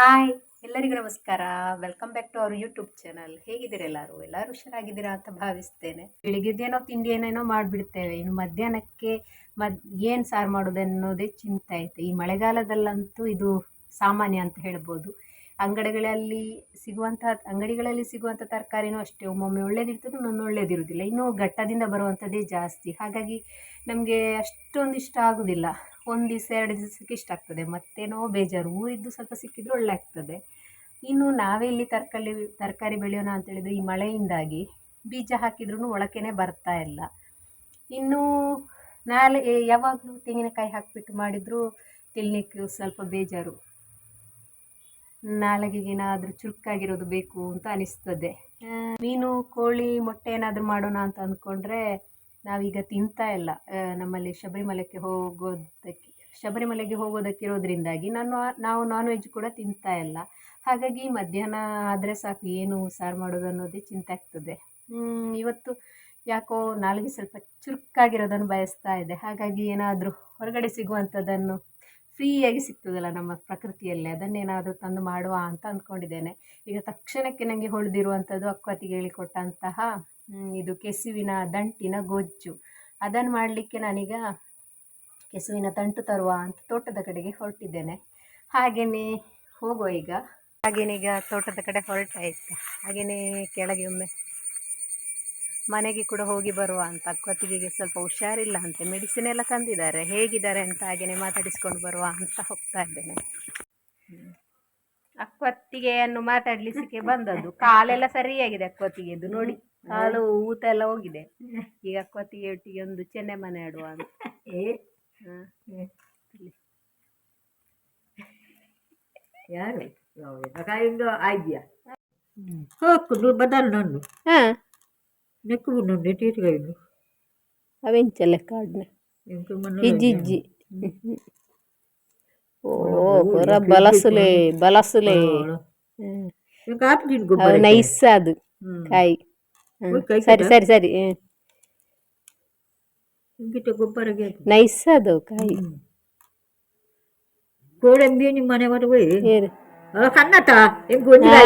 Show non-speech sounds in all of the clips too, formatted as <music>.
Hi, ಎಲ್ಲರಿಗೂ ನಮಸ್ಕಾರ. Welcome back to our YouTube channel ಹೇಗಿದ್ದೀರಾ ಎಲ್ಲರೂ? ಎಲ್ಲರೂ ಹುಷಾರಾಗಿದ್ದೀರಾ ಅಂತ ಭಾವಿಸ್ತೇನೆ. ಬೆಳಿಗ್ಗೆದ್ದೇನೋ ತಿಂಡಿ ಏನೇನೋ ಮಾಡಿಬಿಡ್ತೇವೆ. ಇನ್ನು ಮಧ್ಯಾಹ್ನಕ್ಕೆ ಮದ್, ಏನು ಸಾರು ಮಾಡೋದು ಅನ್ನೋದೇ ಚಿಂತೆ ಐತೆ ಈ ಮಳೆಗಾಲದಲ್ಲಂತೂ ಇದು ಸಾಮಾನ್ಯ ಅಂತ ಹೇಳ್ಬೋದು. ಅಂಗಡಿಗಳಲ್ಲಿ ಸಿಗುವಂತಹ ಅಂಗಡಿಗಳಲ್ಲಿ ಸಿಗುವಂಥ ತರಕಾರಿನೂ ಅಷ್ಟೇ. ಒಮ್ಮೊಮ್ಮೆ ಒಳ್ಳೇದಿರ್ತದೆ, ಒಮ್ಮೊಮ್ಮೆ ಒಳ್ಳೇದಿರುವುದಿಲ್ಲ. ಇನ್ನು ಘಟ್ಟದಿಂದ ಬರುವಂಥದ್ದೇ ಜಾಸ್ತಿ. ಹಾಗಾಗಿ ನಮಗೆ ಅಷ್ಟೊಂದು ಇಷ್ಟ ಆಗೋದಿಲ್ಲ ಒಂದು ದಿವಸ, ಎರಡು ದಿವಸಕ್ಕೆ ಇಷ್ಟ ಆಗ್ತದೆ. ಮತ್ತೇನೋ ಬೇಜಾರು. ಊರಿದ್ದು ಸ್ವಲ್ಪ ಸಿಕ್ಕಿದ್ರೆ ಒಳ್ಳೆ ಆಗ್ತದೆ. ಇನ್ನು ನಾವೇ ಇಲ್ಲಿ ತರಕಾರಿ ತರಕಾರಿ ಬೆಳೆಯೋಣ ಅಂತ ಹೇಳಿದ್ರೆ ಈ ಮಳೆಯಿಂದಾಗಿ ಬೀಜ ಹಾಕಿದ್ರೂ ಮೊಳಕೆನೇ ಬರ್ತಾ ಇಲ್ಲ. ಇನ್ನು ನಾಳೆ ಯಾವಾಗಲೂ ತೆಂಗಿನಕಾಯಿ ಹಾಕಿಬಿಟ್ಟು ಮಾಡಿದರೂ ತಿನ್ನಲಿಕ್ಕೆ ಸ್ವಲ್ಪ ಬೇಜಾರು. ನಾಲಿಗೆಗೆ ಏನಾದರೂ ಚುರುಕಾಗಿರೋದು ಬೇಕು ಅಂತ ಅನಿಸ್ತದೆ. ಮೀನು, ಕೋಳಿ, ಮೊಟ್ಟೆ ಏನಾದರೂ ಮಾಡೋಣ ಅಂತ ಅಂದ್ಕೊಂಡ್ರೆ ನಾವೀಗ ತಿಂತಾ ಇಲ್ಲ. ನಮ್ಮಲ್ಲಿ ಶಬರಿಮಲೆಗೆ ಹೋಗೋದಕ್ಕೆ, ಶಬರಿಮಲೆಗೆ ಹೋಗೋದಕ್ಕಿರೋದ್ರಿಂದಾಗಿ ನಾನು ನಾವು ನಾನ್ ವೆಜ್ ಕೂಡ ತಿಂತಾ ಇಲ್ಲ. ಹಾಗಾಗಿ ಮಧ್ಯಾಹ್ನ ಆದರೆ ಸಾಕು, ಏನು ಸಾರು ಮಾಡೋದು ಅನ್ನೋದೇ ಚಿಂತೆ ಆಗ್ತದೆ. ಇವತ್ತು ಯಾಕೋ ನಾಲಿಗೆ ಸ್ವಲ್ಪ ಚುರುಕಾಗಿರೋದನ್ನು ಬಯಸ್ತಾ ಇದೆ. ಹಾಗಾಗಿ ಏನಾದರೂ ಹೊರಗಡೆ ಸಿಗುವಂಥದ್ದನ್ನು ಫ್ರೀಯಾಗಿ ಸಿಗ್ತದಲ್ಲ ನಮ್ಮ ಪ್ರಕೃತಿಯಲ್ಲಿ. ಅದನ್ನೇನಾದರೂ ತಂದು ಮಾಡುವ ಅಂತ ಅಂದ್ಕೊಂಡಿದ್ದೇನೆ. ಈಗ ತಕ್ಷಣಕ್ಕೆ ನನಗೆ ಹೊಳೆದಿರುವಂಥದ್ದು ಅಕ್ವತಿಗೆ ಹೇಳಿಕೊಟ್ಟಂತಹ ಇದು ಕೆಸುವಿನ ದಂಟಿನ ಗೊಜ್ಜು. ಅದನ್ನು ಮಾಡಲಿಕ್ಕೆ ನಾನೀಗ ಕೆಸುವಿನ ತಂಟು ತರುವ ಅಂತ ತೋಟದ ಕಡೆಗೆ ಹೊರಟಿದ್ದೇನೆ. ಹಾಗೆಯೇ ಹೋಗುವ ಈಗ. ಹಾಗೇನೀಗ ತೋಟದ ಕಡೆ ಹೊರಟಾಯಿತು. ಹಾಗೆಯೇ ಕೆಳಗೆ ಒಮ್ಮೆ ಮನೆಗೆ ಕೂಡ ಹೋಗಿ ಬರುವ ಅಂತ ಅಕ್ಕತ್ತಿಗೆಗೆ ಸ್ವಲ್ಪ ಹುಷಾರಿಲ್ಲ ಅಂತ ಮೆಡಿಸಿನ್ ಎಲ್ಲ ತಂದಿದ್ದಾರೆ. ಹೇಗಿದ್ದಾರೆ ಅಂತ ಹಾಗೆಯೇ ಮಾತಾಡಿಸ್ಕೊಂಡು ಬರುವ ಅಂತ ಹೋಗ್ತಾ ಇದ್ದೇನೆ. ಅಕ್ಕತ್ತಿಗೆಯನ್ನು ಮಾತಾಡ್ಲಿಕ್ಕೆ ಬಂದದ್ದು. ಕಾಲೆಲ್ಲ ಸರಿಯಾಗಿದೆ ಅಕ್ಕತ್ತಿಗೆದು ನೋಡಿ. ಕಾಲು ಊತ ಎಲ್ಲ ಹೋಗಿದೆ. ಈಗ ಅಕ್ಕತ್ತಿಗೆ ಒಟ್ಟಿಗೆ ಒಂದು ಚೆನ್ನೆ ಮನೆ ಆಡುವ ಅಂತ. ಯಾರು? ಆಯ್ದ್ಯಾ? ಹೋಗುದು ಬದಲು ನಾನು ಹಾ. ನೆಕ್ಕು ನಂದು ತೀರ್ಗಾಯ್ದು ಅವೆಂಚಲ್ಲ ಕಾಡ್ನೆ ಎಂಕು ಮಣ್ಣು ಇಜ್ಜಿಜ್ಜಿ ಓ ಪೂರ ಬಲಸುಲೆ ಬಲಸುಲೆ ಹ್ಮ್. ಎಂಕು ಹಾಕ್ತೀನಿ ಅವು ಗೊಬ್ಬರ ನೈಸ್ ಅದು ಹ್ಮ್. ಕಾಯಿ ಹ್ಮ್. ಓ, ಕಾಯಿ ಸರಿ ಕಟ್ಟಾ? ಸರಿ ಸರಿ ಹ್ಮ್. ಎಂಕಿಟ ಗೊಬ್ಬರಗೆ ಹಾಕು. ನೈಸ್ ಅದು ಕಾಯಿ ಹ್ಮ್. ಕೋಡಂಬಿ ನಿಮ್ಮ ಮನೆ ಮರ ಹೋಯ್ ಏರು ಕನ್ನತ ಎಂಕು ಒಂದು ಆ.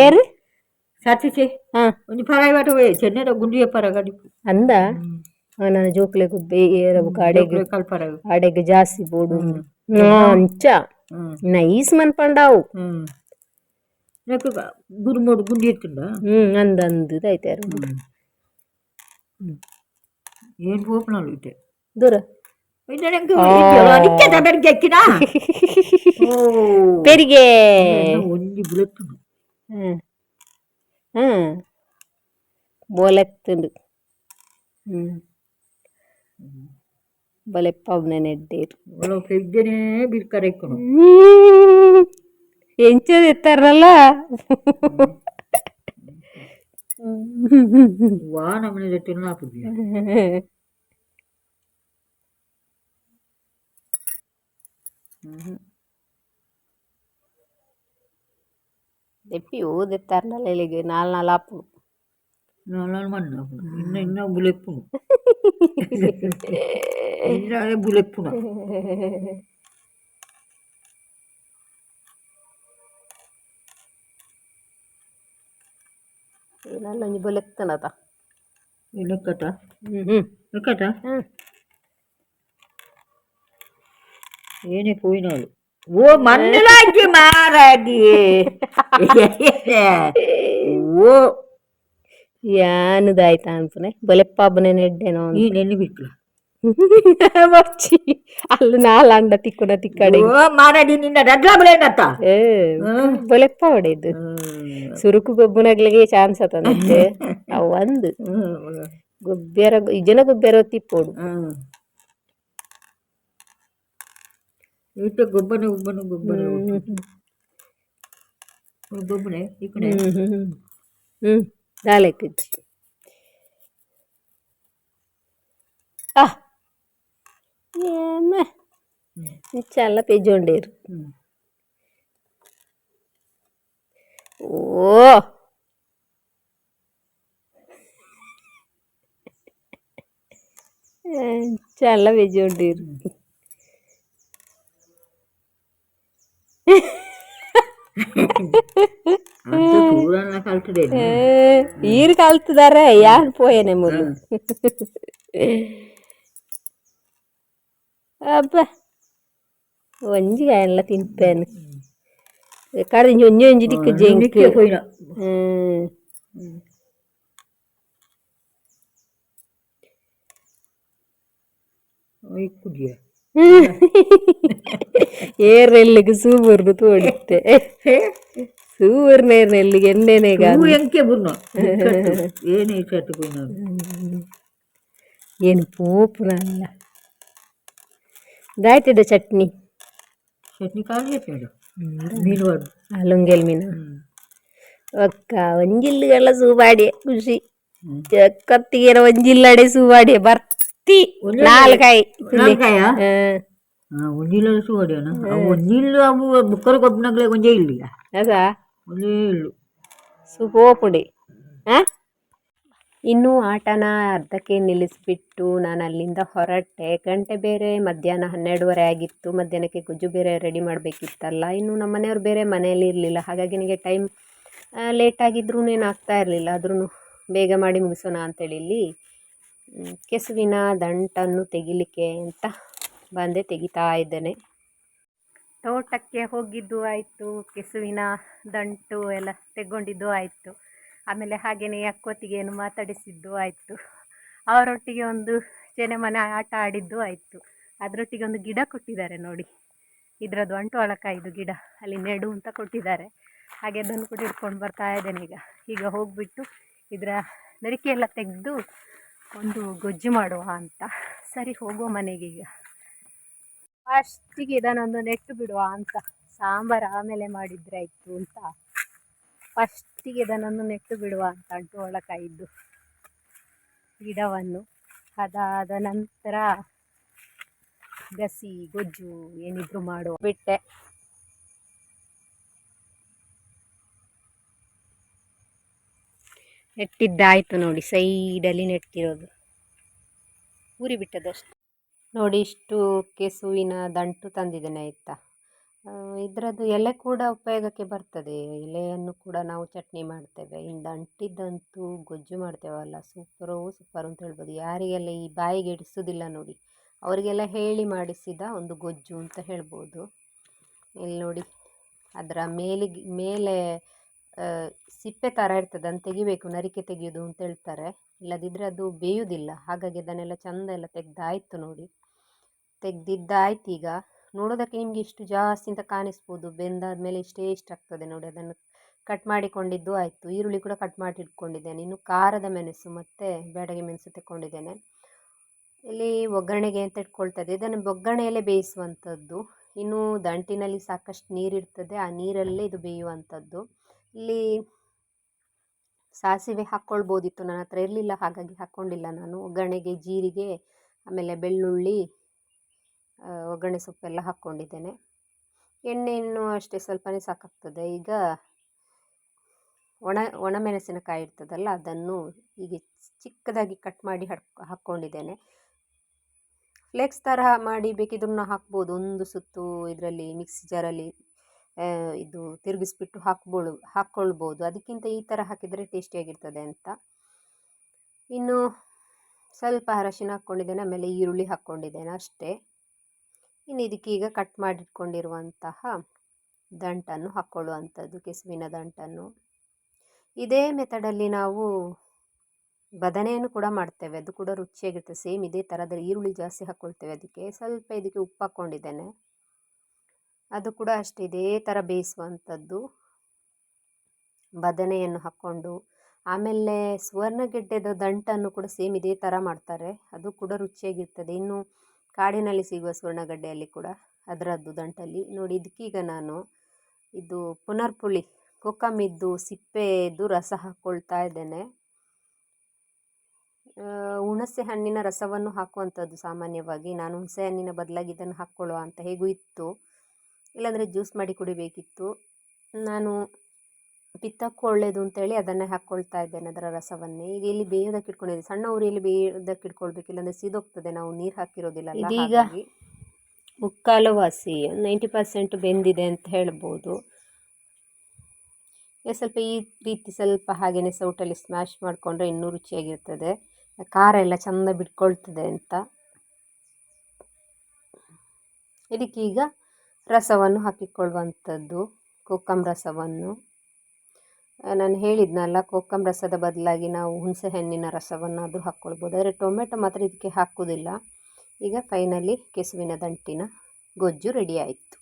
ಏರು? ಏರು ಸಾಚಿಸೆ ಹಾ ಒಂದು ಪರಾಯಿ ಬಾಟ ಹೋಯ್ ಚೆನ್ನದ ಗುಂಡಿಯ ಪರ ಗಡಿ ಅಂದ ಆ, ನನ್ನ ಜೋಕ್ಲೆ ಗುಬ್ಬೆ ಏರವು ಕಾಡೆಗೆ ಕಲ್ಪರ ಆಡೆಗೆ ಜಾಸ್ತಿ ಬೋಡು ಹ್ಮ್. ಅಂಚ ಹ್ಮ್ ನೈಸ್ ಮನ್ಪಂಡಾವು ಹ್ಮ್ నాకు గురుమూడు గుండి ఎత్తుండా ಹ್ಮ್ ಅಂದ ಅಂದದೈತೆ ಯಾರು ఏం పోపునాలు ఇటే ದೂರ ಅದಕ್ಕೆ ಬೆಳಗ್ಗೆ ಎಕ್ಕಿನ ಪೆರಿಗೆ ಒಂಜಿ ಬುಲೆತ್ತುಂಡು ಹ್ಮ್ బోలెత్తుండు బలెప్పవున నెడ్డేరు పెద్దనే బిర్కరెక్కను ఎంచేది ఎత్తారల్లా వాన మీద నాకు Mm-hmm. දෙපි ඌ දෙත්තරන ලෙලෙගේ නාල් නලාපුණු නාලාල් මන්න ඉන්න ඉන්න බුලෙක්පුණු ඉන්න බුලෙක්පුණ நல்லா கொஞ்சம் விளக்குனதா விளக்கட்டா விளக்கட்டா ஏனே போயினாலும் ಓ ಮಂಜುಳಾಜಿ ಮಾರಾಜಿ <laughs> ಓ. ಯಾನದಾಯ್ತ ಅನ್ಸುನೆ? ಬಲೆಪ್ಪ ಹಬ್ಬನೇ ನೆಡ್ಡೇನೋ ಈ ನೆಲ್ಲಿ ಬಿಟ್ಲು? <laughs> ಮಚ್ಚಿ ಅಲ್ಲಿ ನಾಲಂಡ ತಿಕ್ಕುನ ತಿಕ್ಕಡೆ. ಓ ಮಾರಾಡಿ ನಿನ್ನ ರಗ್ಲಬಲೇನತ್ತ ಏ ಬಲೆಪ್ಪ ಹೊಡೆದು. ಸುರುಕು ಗೊಬ್ಬುನಗ್ಲಿಗೆ ಚಾನ್ಸ್ ಆತಂತೆ <laughs> ಅವ್ ಒಂದು. ಗೊಬ್ಬೆರ ಇಜನ ಗೊಬ್ಬೆರ ತಿಪ್ಪೋಡು ఇటు గొబ్బను గొబ్బను గొబ్బను గొబ్బనే ఇక్కడ ಹ್ಮ್ ದಾಲೆ ಕುಜ್ಜಿ ಆ ಏಮ ಚಲ್ಲ ಪೆಜ್ಜೊಂಡೇರು ಓ ಚಲ್ಲ ಪೆಜ್ಜೊಂಡೇರು ಅಂತ ಚೂರನ್ನ ಕಲ್ತಿದ್ದೇನೆ ಈರು ಕಲ್ತಿದಾರೆ ಯಾನ್ ಪೋಯನೆ ಮುಲು ಅಬ್ಬ ಒಂಜಿ ಎಲ್ಲ ತಿಂಪೇನು ಕಡ್ದು ಒಂಜಿ ಒಂಜಿ ದಿಕ್ಕು ಜಂಕ್ ನಿಕ್ಕೆ ಕೊಯ್ನ ಹ್ಮ್ ಇಕ್ಕುದಿಯ ಏರ್ನೆಲ್ಲಿಗೆ ಸೂಬರ್ದು ತೋಡಿತ್ತೆ ಸೂಬರ್ ನೇರ್ನೆಲ್ಲಿಗೆ ಎಣ್ಣೆನೆಗ ಹೂ ಎಂಕೆ ಬುರ್ನ ಏನೇ ಚಟ್ಟು ಕೊಯ್ನ ಏನು ಪೋಪುನಲ್ಲ ದಾಯ್ತದ ಚಟ್ನಿ ಚಟ್ನಿ ಖಾಲಿ ಆಯ್ತು ಮೀನು ಬಾರ್ದು ಅಲುಂಗೆಲ್ ಮೀನು ಒಕ್ಕ ಒಂಜಿಲ್ಲುಗಳ ಸೂಬಾಡಿ ಖುಷಿ ಕತ್ತಿಗೆ ಒಂಜಿಲ್ಲಡೆ ಸೂಬಾಡಿ ಬರ್ತಿ ಅವು ಬುಕ್ಕರ ಕೊಬ್ಬನಾಗ್ಲೆ ಒಂಜೇ ಇಲ್ಲ ಅದಾ? ಒಂದೇ ಇಲ್ಲು. ಸುಪೋಪುಡಿ ಆ? ಇನ್ನು ಆಟನ ಅರ್ಧಕ್ಕೆ ನಿಲ್ಲಿಸ್ಬಿಟ್ಟು ನಾನು ಅಲ್ಲಿಂದ ಹೊರಟೆ. ಗಂಟೆ ಬೇರೆ ಮಧ್ಯಾಹ್ನ ಹನ್ನೆರಡುವರೆ ಆಗಿತ್ತು. ಮಧ್ಯಾಹ್ನಕ್ಕೆ ಗುಜ್ಜು ಬೇರೆ ರೆಡಿ ಮಾಡಬೇಕಿತ್ತಲ್ಲ. ಇನ್ನು ನಮ್ಮ ಮನೆಯವ್ರು ಬೇರೆ ಮನೆಯಲ್ಲಿ ಇರಲಿಲ್ಲ. ಹಾಗಾಗಿ ನನಗೆ ಟೈಮ್ ಲೇಟ್ ಆಗಿದ್ರೂ ಏನು ಆಗ್ತಾ ಇರಲಿಲ್ಲ. ಆದ್ರೂ ಬೇಗ ಮಾಡಿ ಮುಗಿಸೋಣ ಅಂತೇಳಿ ಇಲ್ಲಿ. ಕೆಸುವಿನ ದಂಟನ್ನು ತೆಗಿಲಿಕ್ಕೆ ಅಂತ ಬಂದೆ ತೆಗಿತಾ ಇದ್ದೇನೆ. ತೋಟಕ್ಕೆ ಹೋಗಿದ್ದು ಆಯಿತು, ಕೆಸುವಿನ ದಂಟು ಎಲ್ಲ ತೆಗೊಂಡಿದ್ದು ಆಯಿತು. ಆಮೇಲೆ ಹಾಗೆಯೇ ಅಕ್ಕೋತಿಗೇನು ಮಾತಾಡಿಸಿದ್ದು ಆಯಿತು. ಅವರೊಟ್ಟಿಗೆ ಒಂದು ಚೆನೆ ಮನೆ ಆಟ ಆಡಿದ್ದು ಆಯಿತು. ಅದರೊಟ್ಟಿಗೆ ಒಂದು ಗಿಡ ಕೊಟ್ಟಿದ್ದಾರೆ ನೋಡಿ. ಇದರದ್ದು ಅಂಟು ಇದು ಗಿಡ, ಅಲ್ಲಿ ನೆಡು ಅಂತ ಕೊಟ್ಟಿದ್ದಾರೆ. ಹಾಗೆ ಅದನ್ನು ಕೂಡ ಇಟ್ಕೊಂಡು ಬರ್ತಾ ಇದ್ದೇನೆ ಈಗ. ಈಗ ಹೋಗಿಬಿಟ್ಟು ಇದರ ನರಿಕೆ ಎಲ್ಲ ತೆಗೆದು ಒಂದು ಗೊಜ್ಜು ಮಾಡುವ ಅಂತ. ಸರಿ, ಹೋಗುವ ಮನೆಗೆ ಈಗ. ಫಸ್ಟಿಗೆ ಇದನ್ನೊಂದು ನೆಟ್ಟು ಬಿಡುವ ಅಂತ. ಸಾಂಬಾರು ಆಮೇಲೆ ಮಾಡಿದ್ರೆ ಆಯಿತು ಅಂತ. ಫಸ್ಟಿಗೆ ಇದನ್ನೊಂದು ನೆಟ್ಟು ಬಿಡುವ ಅಂತ ಅಂಟು ಒಳಕಾಯಿದ್ದು ಗಿಡವನ್ನು ಅದಾದ ನಂತರ ಗಸಿ, ಗೊಜ್ಜು ಏನಿದ್ರು ಮಾಡುವ. ಬಿಟ್ಟೆ. ನೆಟ್ಟಿದ್ದಾಯ್ತು ನೋಡಿ, ಸೈಡಲ್ಲಿ ನೆಟ್ಟಿರೋದು. ಊರಿ ಬಿಟ್ಟದಷ್ಟು ನೋಡಿ, ಇಷ್ಟು ಕೆಸುವಿನ ದಂಟು ತಂದಿದ್ದೇನೆ ಆಯಿತಾ ಇದರದ್ದು ಎಲೆ ಕೂಡ ಉಪಯೋಗಕ್ಕೆ ಬರ್ತದೆ. ಎಲೆಯನ್ನು ಕೂಡ ನಾವು ಚಟ್ನಿ ಮಾಡ್ತೇವೆ. ಇನ್ನು ದಂಟಿದ್ದಂತೂ ಗೊಜ್ಜು ಮಾಡ್ತೇವಲ್ಲ. ಸೂಪರು ಸೂಪರು ಅಂತ ಹೇಳ್ಬೋದು. ಯಾರಿಗೆಲ್ಲ ಈ ಬಾಯಿಗೆ ಇಡಿಸೋದಿಲ್ಲ ನೋಡಿ, ಅವರಿಗೆಲ್ಲ ಹೇಳಿ ಮಾಡಿಸಿದ ಒಂದು ಗೊಜ್ಜು ಅಂತ ಹೇಳ್ಬೋದು. ಇಲ್ಲಿ ನೋಡಿ, ಅದರ ಮೇಲಿಗೆ, ಮೇಲೆ ಸಿಪ್ಪೆ ಥರ ಇರ್ತದೆ, ಅದನ್ನು ತೆಗಿಬೇಕು, ನರಿಕೆ ತೆಗೆಯೋದು ಅಂತ ಹೇಳ್ತಾರೆ. ಇಲ್ಲದಿದ್ದರೆ ಅದು ಬೇಯುವುದಿಲ್ಲ ಹಾಗಾಗಿ ಅದನ್ನೆಲ್ಲ ಚಂದ ಎಲ್ಲ ತೆಗೆದಾಯ್ತು ನೋಡಿ. ತೆಗೆದಿದ್ದಾಯ್ತು ಈಗ. ನೋಡೋದಕ್ಕೆ ನಿಮಗೆ ಇಷ್ಟು ಜಾಸ್ತಿ ಅಂತ ಕಾಣಿಸ್ಬೋದು. ಬೆಂದಾದ್ಮೇಲೆ ಇಷ್ಟೇ ಇಷ್ಟ ಆಗ್ತದೆ ನೋಡಿ. ಅದನ್ನು ಕಟ್ ಮಾಡಿಕೊಂಡಿದ್ದು ಆಯಿತು. ಈರುಳ್ಳಿ ಕೂಡ ಕಟ್ ಮಾಡಿ ಇಟ್ಕೊಂಡಿದ್ದೇನೆ. ಇನ್ನು ಖಾರದ ಮೆಣಸು ಮತ್ತು ಬೇಡಗೆ ಮೆಣಸು ತೆಕ್ಕೊಂಡಿದ್ದೇನೆ. ಇಲ್ಲಿ ಒಗ್ಗರಣೆಗೆ ಅಂತ ಇಟ್ಕೊಳ್ತದೆ. ಇದನ್ನು ಒಗ್ಗರಣೆಯಲ್ಲೇ ಬೇಯಿಸುವಂಥದ್ದು. ಇನ್ನು ದಂಟಿನಲ್ಲಿ ಸಾಕಷ್ಟು ನೀರಿರ್ತದೆ. ಆ ನೀರಲ್ಲೇ ಇದು ಬೇಯುವಂಥದ್ದು. ಇಲ್ಲಿ ಸಾಸಿವೆ ಹಾಕ್ಕೊಳ್ಬೋದಿತ್ತು. ನನ್ನ ಹತ್ರ ಇರಲಿಲ್ಲ, ಹಾಗಾಗಿ ಹಾಕ್ಕೊಂಡಿಲ್ಲ ನಾನು. ಒಗ್ಗರಣೆಗೆ, ಜೀರಿಗೆ, ಆಮೇಲೆ ಬೆಳ್ಳುಳ್ಳಿ ಒಗ್ಗರಣೆ ಸೊಪ್ಪೆಲ್ಲ ಹಾಕ್ಕೊಂಡಿದ್ದೇನೆ. ಎಣ್ಣೆಯನ್ನು ಅಷ್ಟೇ ಸ್ವಲ್ಪನೇ ಸಾಕಾಗ್ತದೆ. ಈಗ ಒಣ, ಒಣಮೆಣಸಿನಕಾಯಿ ಇರ್ತದಲ್ಲ, ಅದನ್ನು ಹೀಗೆ ಚಿಕ್ಕದಾಗಿ ಕಟ್ ಮಾಡಿ ಹಾಕ್ ಹಾಕ್ಕೊಂಡಿದ್ದೇನೆ. ಫ್ಲೆಕ್ಸ್ ತರಹ ಮಾಡಿ ಬೇಕಿದ್ರೂ ಹಾಕ್ಬೋದು. ಒಂದು ಸುತ್ತು ಇದರಲ್ಲಿ, ಮಿಕ್ಸಿ ಜಾರಲ್ಲಿ ಇದು ತಿರುಗಿಸ್ಬಿಟ್ಟು ಹಾಕ್ಬೋದು ಹಾಕ್ಕೊಳ್ಬೋದು. ಅದಕ್ಕಿಂತ ಈ ಥರ ಹಾಕಿದರೆ ಟೇಸ್ಟಿಯಾಗಿರ್ತದೆ ಅಂತ. ಇನ್ನು ಸ್ವಲ್ಪ ಅರಶಿನ ಹಾಕ್ಕೊಂಡಿದ್ದೇನೆ, ಆಮೇಲೆ ಈರುಳ್ಳಿ ಹಾಕ್ಕೊಂಡಿದ್ದೇನೆ ಅಷ್ಟೇ. ಇನ್ನು ಇದಕ್ಕೀಗ ಕಟ್ ಮಾಡಿಟ್ಕೊಂಡಿರುವಂತಹ ದಂಟನ್ನು ಹಾಕ್ಕೊಳ್ಳುವಂಥದ್ದು, ಕೆಸುವಿನ ದಂಟನ್ನು. ಇದೇ ಮೆಥಡಲ್ಲಿ ನಾವು ಬದನೆಯನ್ನು ಕೂಡ ಮಾಡ್ತೇವೆ. ಅದು ಕೂಡ ರುಚಿಯಾಗಿರ್ತದೆ ಸೇಮ್ ಇದೇ ಥರದ ಈರುಳ್ಳಿ ಜಾಸ್ತಿ ಹಾಕ್ಕೊಳ್ತೇವೆ. ಅದಕ್ಕೆ ಸ್ವಲ್ಪ ಇದಕ್ಕೆ ಉಪ್ಪು ಹಾಕ್ಕೊಂಡಿದ್ದೇನೆ. ಅದು ಕೂಡ ಅಷ್ಟೇ, ಇದೇ ಥರ ಬೇಯಿಸುವಂಥದ್ದು. ಬದನೆಯನ್ನು ಹಾಕ್ಕೊಂಡು, ಆಮೇಲೆ ಸುವರ್ಣಗೆಡ್ಡೆದ ದಂಟನ್ನು ಕೂಡ ಸೇಮ್ ಇದೇ ಥರ ಮಾಡ್ತಾರೆ. ಅದು ಕೂಡ ರುಚಿಯಾಗಿರ್ತದೆ. ಇನ್ನು ಕಾಡಿನಲ್ಲಿ ಸಿಗುವ ಸುವರ್ಣಗಡ್ಡೆಯಲ್ಲಿ ಕೂಡ ಅದರದ್ದು ದಂಟಲ್ಲಿ. ನೋಡಿ, ಇದಕ್ಕೀಗ ನಾನು ಇದು ಪುನರ್ಪುಳಿ, ಕೊಕ್ಕಮಿದ್ದು, ಸಿಪ್ಪೆದು ರಸ ಹಾಕ್ಕೊಳ್ತಾ ಇದ್ದೇನೆ. ಹುಣಸೆ ಹಣ್ಣಿನ ರಸವನ್ನು ಹಾಕುವಂಥದ್ದು ಸಾಮಾನ್ಯವಾಗಿ. ನಾನು ಹುಣಸೆ ಹಣ್ಣಿನ ಬದಲಾಗಿ ಇದನ್ನು ಹಾಕ್ಕೊಳ್ಳುವ ಅಂತ ಹೇಗೂ ಇತ್ತು. ಇಲ್ಲಾಂದರೆ ಜ್ಯೂಸ್ ಮಾಡಿ ಕುಡಿಬೇಕಿತ್ತು. ನಾನು ಪಿತ್ತಕ್ಕೂ ಒಳ್ಳೆಯದು ಅಂತೇಳಿ ಅದನ್ನೇ ಹಾಕ್ಕೊಳ್ತಾ ಇದ್ದೇನೆ ಅದರ ರಸವನ್ನೇ. ಈಗ ಇಲ್ಲಿ ಬೇಯೋದಕ್ಕೆ ಇಟ್ಕೊಂಡಿದ್ದೆ ಸಣ್ಣ ಉರಿಯಲ್ಲಿ ಬೇಯೋದಕ್ಕೆ ಇಟ್ಕೊಳ್ಬೇಕು ಇಲ್ಲಾಂದರೆ ಸೀದೋಗ್ತದೆ. ನಾವು ನೀರು ಹಾಕಿರೋದಿಲ್ಲ ಇದೀಗ ಹಾಗಾಗಿ. ಮುಕ್ಕಾಲು ವಾಸಿ ನೈಂಟಿ ಪರ್ಸೆಂಟ್ ಬೆಂದಿದೆ ಅಂತ ಹೇಳ್ಬೋದು. ಈಗ ಸ್ವಲ್ಪ ಈ ರೀತಿ ಸ್ವಲ್ಪ ಹಾಗೆಯೇ ಸೌಟಲ್ಲಿ ಸ್ಮ್ಯಾಶ್ ಮಾಡಿಕೊಂಡ್ರೆ ಇನ್ನೂ ರುಚಿಯಾಗಿರ್ತದೆ. ಖಾರ ಎಲ್ಲ ಚೆಂದ ಬಿಟ್ಕೊಳ್ತದೆ ಅಂತ. ಇದಕ್ಕೀಗ ರಸವನ್ನು ಹಾಕಿಕೊಳ್ಳುವಂಥದ್ದು ಕೊಕ್ಕಂ ರಸವನ್ನು. ನಾನು ಹೇಳಿದ್ನಲ್ಲ ಕೊಕ್ಕಂ ರಸದ ಬದಲಾಗಿ ನಾವು ಹುಣಸೆಹಣ್ಣಿನ ರಸವನ್ನಾದರೂ ಹಾಕ್ಕೊಳ್ಬೋದು. ಆದರೆ ಟೊಮೆಟೊ ಮಾತ್ರ ಇದಕ್ಕೆ ಹಾಕೋದಿಲ್ಲ ಈಗ ಫೈನಲಿ ಕೆಸುವಿನ ದಂಟಿನ ಗೊಜ್ಜು ರೆಡಿ ಆಯಿತು.